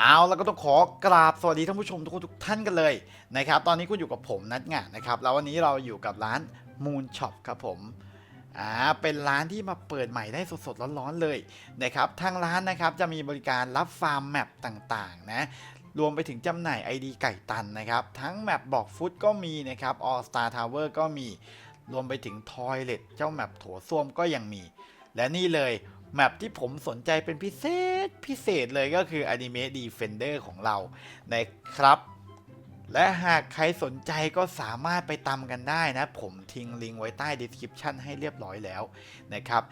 เอาแล้วก็ต้องขอกราบสวัสดีท่านผู้ชมทุกคนทุกท่านกันเลยนะครับ ตอนนี้คุณอยู่กับผมนัทงานนะครับ แล้ววันนี้เราอยู่กับร้าน Moon Shop ครับผมอ่าเป็นร้านที่มาเปิดใหม่ได้สดๆร้อนๆเลยนะครับทางร้านนะครับจะมีบริการรับฟาร์มแมปต่างๆนะรวมไปถึงจำหน่าย ID ไก่ตันนะครับ ทั้งแมปบอกฟุตก็มีนะครับ All Star Tower ก็มี รวมไปถึงทอยเล t เจ้าแมปโถส้วมก็ยังมี และนี่เลย แมปที่ผมสนใจเป็นพิเศษพิเศษเลยก็คือ Anime Defender ของเรานะครับ และหากใครสนใจก็สามารถไปตามกันได้นะ ผมทิ้งลิงก์ไว้ใต้ description ให้เรียบร้อยแล้วนะครับ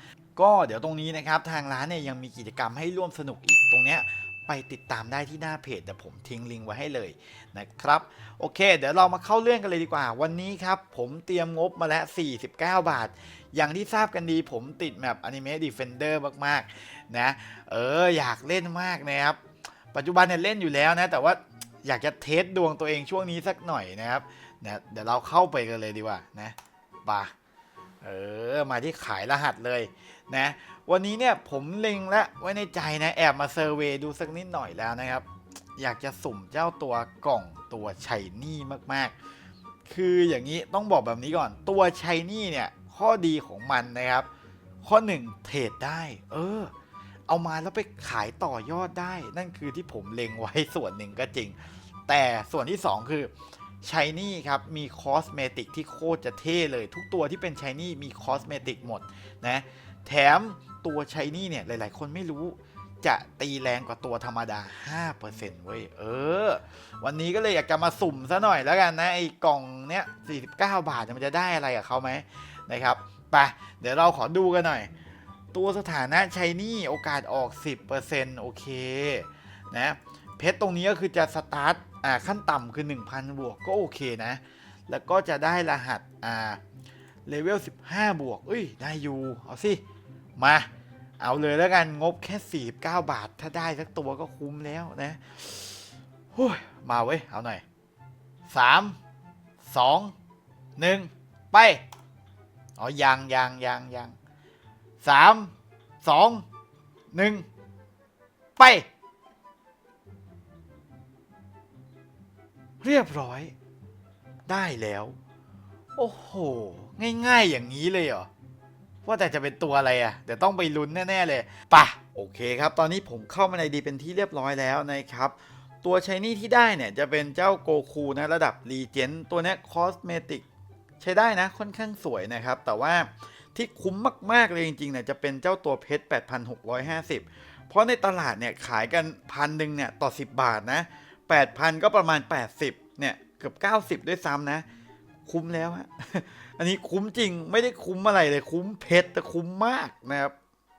ก็เดี๋ยวตรงนี้นะครับทางร้านเนี่ยยังมีกิจกรรมให้ร่วมสนุกอีกตรงเนี้ย ไปติดตามได้ที่หน้าเพจแต่ผมทิ้งลิงก์ไว้ให้เลยนะครับ โอเค เดี๋ยวเรามาเข้าเรื่องกันเลยดีกว่า วันนี้ครับ ผมเตรียมงบมาแล้ว 49 บาท อย่างที่ทราบกันดีผมติดแมป Anime Defender มากๆ นะ เออ อยากเล่นมากนะครับ ปัจจุบันเนี่ยเล่นอยู่แล้วนะ แต่ว่าอยากจะเทสดวงตัวเองช่วงนี้สักหน่อยนะครับนะเดี๋ยวเราเข้าไปกันเลยดีกว่านะป เออ มาที่ขายรหัสเลยนะ วันนี้เนี่ยผมเล็งและไว้ในใจนะ แอบมาเซอร์เวยดูสักนิดหน่อยแล้วนะครับ อยากจะสุ่มเจ้าตัวกล่องตัวชัยนี่มากๆ คืออย่างนี้ต้องบอกแบบนี้ก่อน ตัวชัยนี่เนี่ย ข้อดีของมันนะครับ ข้อหนึ่งเทรดได้ เออ เอามาแล้วไปขายต่อยอดได้ นั่นคือที่ผมเล็งไว้ส่วนหนึ่งก็จริง แต่ส่วนที่ 2 คือ ชายนี่ครับมีคอสเมติกที่โคตรจะเท่เลย ทุกตัวที่เป็นชายนี่มีคอสเมติกหมดนะแถมตัวชายนี่เนี่ยหลาย ๆ คนไม่รู้จะตีแรงกว่าตัวธรรมดา 5%เว้ย เออ วันนี้ก็เลยอยากจะมาสุ่มซะหน่อยแล้วกันนะไอ้กล่องเนี้ย49 บาทเนี่ยมันจะได้อะไรกับเขาไหมนะครับไปเดี๋ยวเราขอดูกันหน่อย ตัวสถานะชัยนี่โอกาสออก 10%โอเคนะ เพชรตรงนี้ก็คือจะสตาร์ทอ่าขั้นต่ำคือ 1,000 บวกก็โอเคนะ แล้วก็จะได้รหัสอ่าเลเวล 15 บวกเอ้ย ได้อยู่ เอาสิ มา เอาเลยแล้วกันงบแค่ 49 บาท ถ้าได้สักตัวก็คุ้มแล้วนะหุ้ยมาเว้ย เอาหน่อย 3 2 1 ไป อ๋อ ยังยังยังยังสามสองหนึ่งไป เรียบร้อย ได้แล้ว โอ้โห ง่ายๆอย่างนี้เลยเหรอ ว่าแต่จะเป็นตัวอะไรอะ่ะ เดี๋ยวต้องไปลุ้นแน่ ๆ เลยป่ะโอเคครับ ตอนนี้ผมเข้ามาในดีเป็นที่เรียบร้อยแล้วนะครับ ตัวชายนี่ที่ได้เนี่ย จะเป็นเจ้าโกคูนะระดับรีเจนตัวนี้คอสเมติกใช้ได้นะค่อนข้างสวยนะครับ แต่ว่าที่คุ้มมากๆเลยจริงๆเนี่ยจะเป็นเจ้าตัวเพชร 8,650 เพราะในตลาดเนี่ยขายกันพันหนึ่งเนี่ยต่อ 10 บาทนะ 8,000 ก็ประมาณ 80 เนี่ย เกือบ 90 ด้วยซ้ำนะ คุ้มแล้วฮะ อันนี้คุ้มจริงไม่ได้คุ้มอะไรเลยคุ้มเพชรแต่คุ้มมากนะครับ